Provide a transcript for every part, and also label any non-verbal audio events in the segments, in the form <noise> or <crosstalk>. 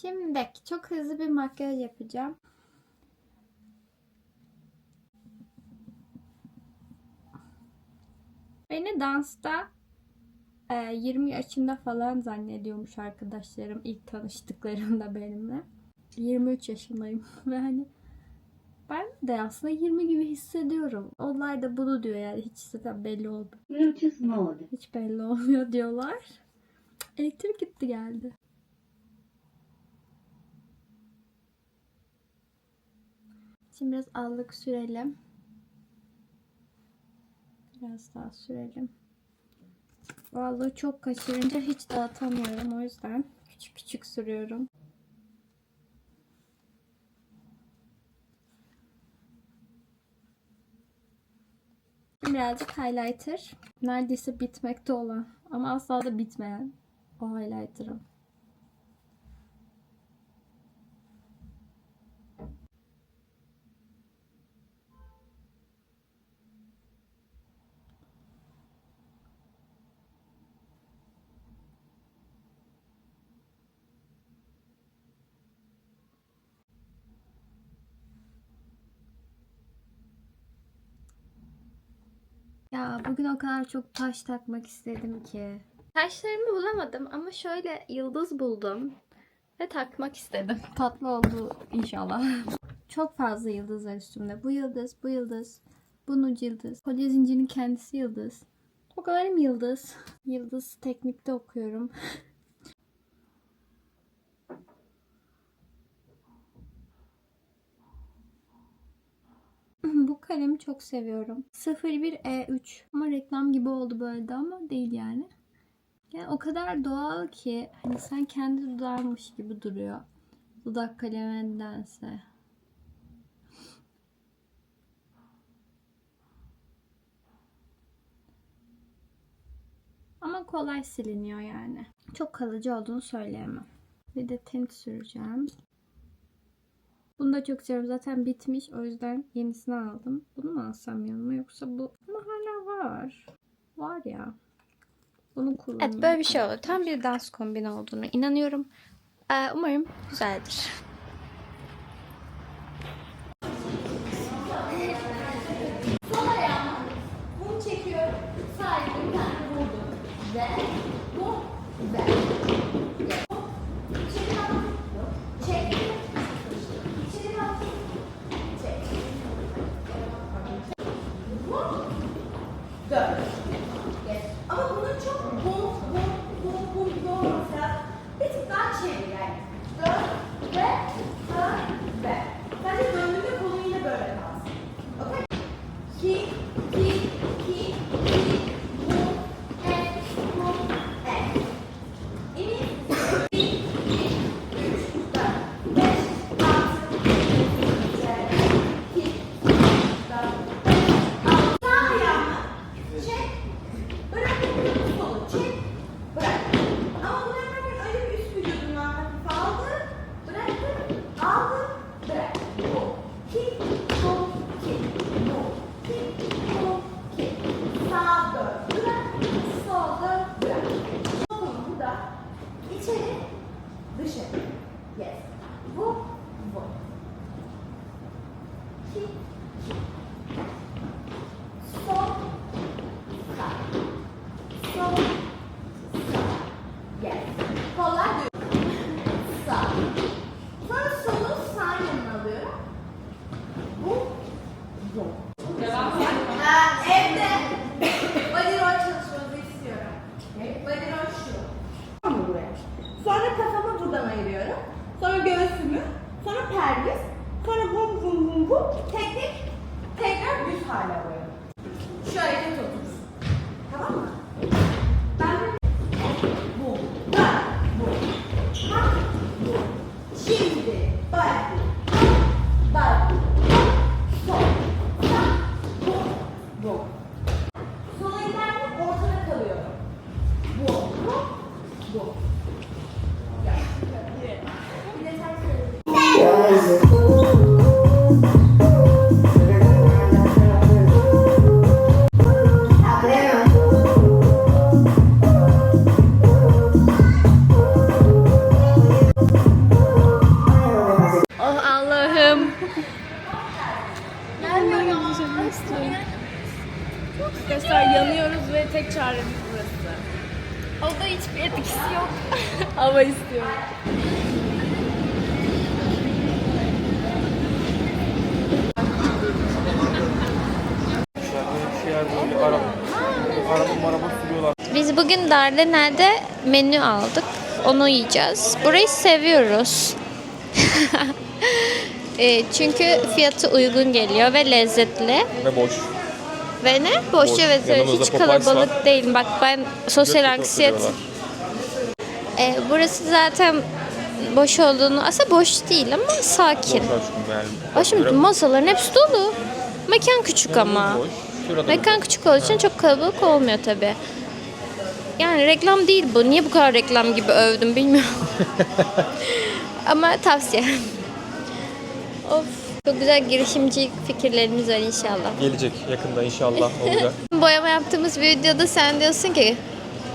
Şimdi çok hızlı bir makyaj yapacağım. Beni dansta e, 20 yaşında falan zannediyormuş arkadaşlarım ilk tanıştıklarında benimle. 23 yaşındayım <laughs> ve hani ben de aslında 20 gibi hissediyorum. Onlar da bunu diyor yani hiç zaten belli oldu. Hiç belli olmuyor diyorlar. Elektrik gitti geldi. Şimdi biraz allık sürelim. Biraz daha sürelim. Bu çok kaçırınca hiç dağıtamıyorum. O yüzden küçük küçük sürüyorum. Birazcık highlighter. Neredeyse bitmekte olan ama asla da bitmeyen o highlighter'ım. Ya bugün o kadar çok taş takmak istedim ki. Taşlarımı bulamadım ama şöyle yıldız buldum. Ve takmak istedim. <laughs> Tatlı oldu inşallah. çok fazla yıldız var üstümde. Bu yıldız, bu yıldız, bunun yıldız. Kolye zincirinin kendisi yıldız. O kadarım yıldız. Yıldız teknikte okuyorum. <laughs> Bu kalemi çok seviyorum. 01E3 ama reklam gibi oldu böyle de ama değil yani. Yani o kadar doğal ki hani sen kendi dudağınmış gibi duruyor. Dudak kalemindense. Ama kolay siliniyor yani. Çok kalıcı olduğunu söyleyemem. Bir de tint süreceğim. Bunu da çok seviyorum. Zaten bitmiş. O yüzden yenisini aldım. Bunu mu alsam yanıma yoksa bu? Ama hala var. Var ya. Bunu kullanayım. Evet böyle bir şey olur. Tam bir dans kombini olduğunu inanıyorum. Ee, umarım güzeldir. Bunu çekiyorum. Sağ elimi bir tane vurdum. Ve bu ve. İçeri al. Çek. İçeri al. Çek. Bu. Dört. Yes. Ama bunun çok bom bom bom bom gibi olması lazım. Bir tık daha çevir yani. Dön ve dön ve. Sadece döndüğünde kolun yine böyle kalsın. Okey? Ki, ki, ki, ki, bu, e, bu, e. İni, bir, iki, üç, dört, beş, altı, yedi, sekiz, iki, dört, beş, altı. Sağ ayağını çek, bırak vücudu solu, çek, bırak. Ama bu sefer öyle bir üst vücudundan hafif aldı, bıraktı, aldı, bırak. Bu, ki, bu, ki, bu, ki, bu, ki. Sağa dön, bırak, sol dön, bırak. Solunu burada, içeri, dışarı. Yes. Bu, bu. Ki, ki. Sol, sağ. Sol, sağ. Yes. Kollar düz. Sağ. Sonra solu sağ yanına alıyorum. Bu, bu. Devam Ha, evde body roll çalışmanızı istiyorum. Body roll şu. Tamam buraya. Sonra kafamı buradan ayırıyorum. Sonra göğsümü. Sonra pelvis. Sonra bum bum bum bum. Tek tek tekrar düz hale alıyorum. Şu hareket yerde böyle araba, araba maraba sürüyorlar. Biz bugün Dardanel'de menü aldık. Onu yiyeceğiz. Burayı seviyoruz. <laughs> E, çünkü fiyatı uygun geliyor ve lezzetli. Ve boş. Ve ne? Boş, Boş. evet Yanımızda hiç kalabalık var. değil. Bak ben sosyal anksiyete. götürüyorlar. E, burası zaten boş olduğunu aslında boş değil ama sakin. Boş aşkım yani. Göre- masaların hepsi dolu. Mekan küçük ama. Boş. Şurada Mekan küçük olduğu için çok kalabalık olmuyor tabi. Yani reklam değil bu. Niye bu kadar reklam gibi övdüm bilmiyorum. <laughs> Ama tavsiye. of. Çok güzel girişimci fikirlerimiz var inşallah. gelecek yakında inşallah <laughs> olacak. Boyama yaptığımız bir videoda sen diyorsun ki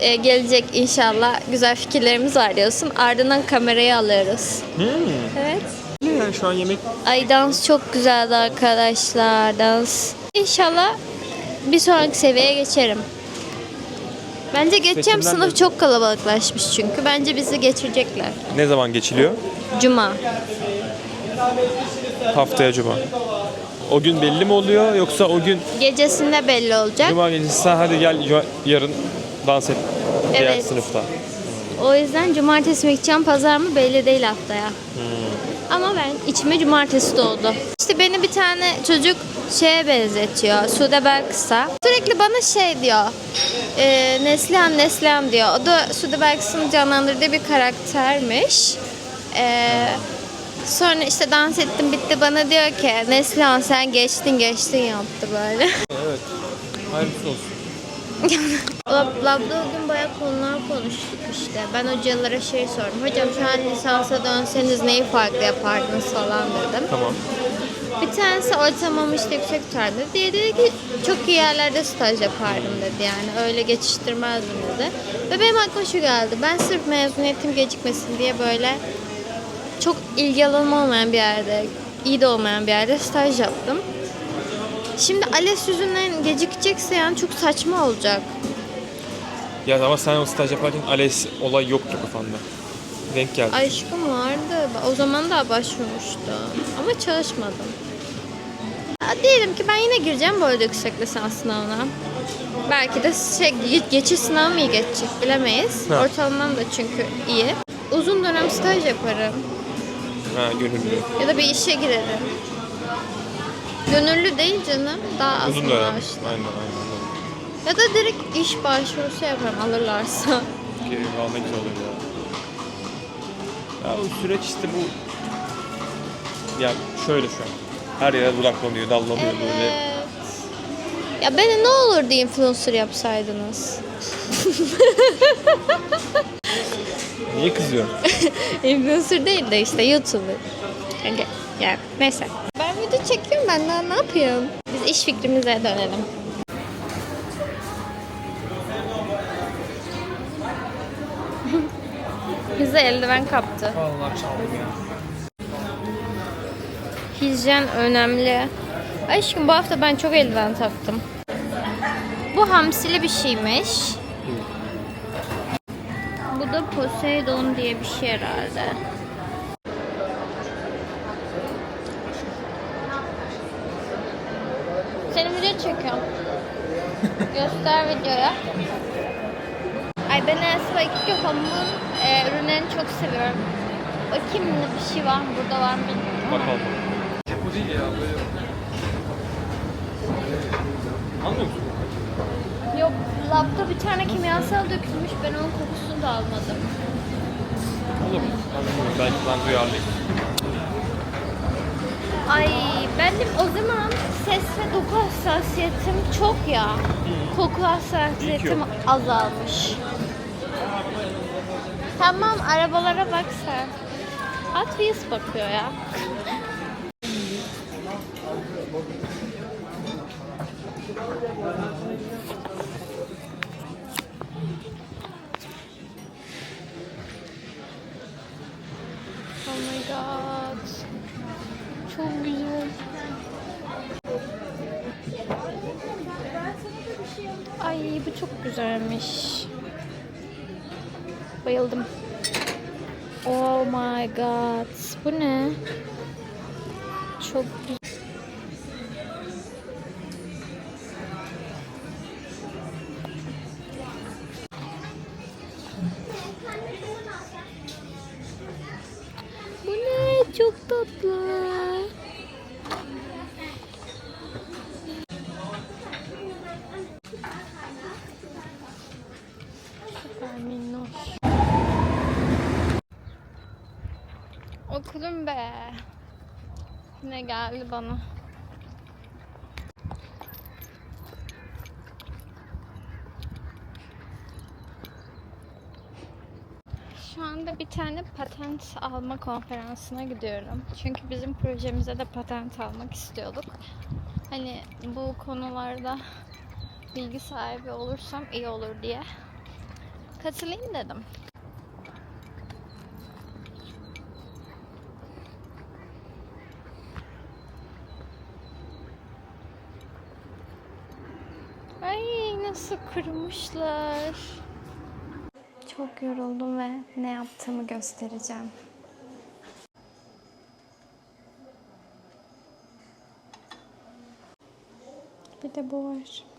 "E, gelecek inşallah güzel fikirlerimiz var diyorsun. Ardından kamerayı alıyoruz. hmm. Evet. Yani şu an yemek Ay dans çok güzeldi arkadaşlar dans. İnşallah bir sonraki seviyeye geçerim. Bence geçeceğim Seçimden sınıf de- çok kalabalıklaşmış çünkü. Bence bizi geçirecekler. ne zaman geçiliyor? Cuma. Haftaya cuma. O gün belli mi oluyor yoksa o gün Gecesinde belli olacak. cuma gecesi sen hadi gel ya- yarın dans et diğer Evet. sınıfta. O yüzden cumartesi mi gideceğim pazar mı belli değil haftaya. Ama ben içime cumartesi doğdu. İşte beni bir tane çocuk şeye benzetiyor. Sude Belkıs'a. Sürekli bana şey diyor. E, Neslihan Neslihan diyor. O da Sude Belkıs'ın canlandırdığı bir karaktermiş. E, sonra işte dans ettim bitti bana diyor ki Neslihan sen geçtin geçtin yaptı böyle. Evet. Hayırlısı olsun. <laughs> Lab- Lab'da o gün bayağı konular konuştuk işte. Ben hocalara şey sordum. Hocam şu an lisansa dönseniz neyi farklı yapardınız falan dedim. Tamam. Bir tanesi ortamamı işte yüksek tutardı. Diğeri dedi ki çok iyi yerlerde staj yapardım dedi yani. Öyle geçiştirmezdim dedi. Ve benim aklıma şu geldi. Ben sırf mezuniyetim gecikmesin diye böyle çok ilgi alanım olmayan bir yerde, iyi de olmayan bir yerde staj yaptım. Şimdi ALES yüzünden gecikecekse yani çok saçma olacak. Ya ama sen o staj yaparken ALES olay yoktu kafanda. Denk geldi. Aşkım vardı. O zaman da başvurmuştum. Ama çalışmadım. Ya diyelim ki ben yine gireceğim bu arada yüksek lisans sınavına. Belki de şey, ge- geçiş sınavı mı iyi geçecek bilemeyiz. Ha. Ortalamam da çünkü iyi. Uzun dönem staj yaparım. Ha gönüllü. Ya da bir işe girerim. Gönüllü değil canım. Daha az Uzun dönem. maaşlı. Aynen aynen. anladım. Ya da direkt iş başvurusu yaparım alırlarsa. Ki, Valla güzel olur ya. Ya o süreç işte bu. Ya şöyle şu an. Her yere budaklanıyor, dallanıyor böyle. Evet. Ya beni ne olurdu influencer yapsaydınız? Niye kızıyorsun? <laughs> influencer değil de işte YouTuber. Yani, yani neyse. Video çekiyorum ben daha ne yapayım? Biz iş fikrimize dönelim. <laughs> Bize eldiven kaptı. Vallahi çaldım ya. Hijyen önemli. Aşkım bu hafta ben çok eldiven taktım. Bu hamsili bir şeymiş. Bu da Poseidon diye bir şey herhalde. Seni video çekiyorum. Göster videoya. Ay ben Elsa iki Home'un e, ürünlerini çok seviyorum. Bakayım ne bir şey var mı? Burada var mı bilmiyorum. ama. Bakalım. Bu değil ya böyle. Anlıyor musun? Yok, labda bir tane kimyasal dökülmüş. Ben onun kokusunu da almadım. Olur. Belki ben duyarlıyım. Ay benim o zaman ses ve doku hassasiyetim çok ya. Koku hassasiyetim azalmış. Tamam arabalara bak sen. Wheels bakıyor ya. Oh my god. Çok güzel. Ay bu çok güzelmiş. Bayıldım. Oh my god. Bu ne? Çok güzel. Bu ne? Çok tatlı. Okulum be. Ne geldi bana. Şu anda bir tane patent alma konferansına gidiyorum. Çünkü bizim projemize de patent almak istiyorduk. Hani bu konularda bilgi sahibi olursam iyi olur diye katılayım dedim. Ay nasıl kurumuşlar. Çok yoruldum ve ne yaptığımı göstereceğim. Bir de bu var.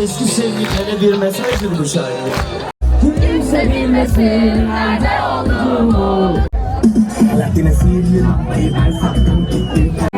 Eski sevgililere bir mesajdır bu şarkı. Latina sihirli Birbirine saktım gittim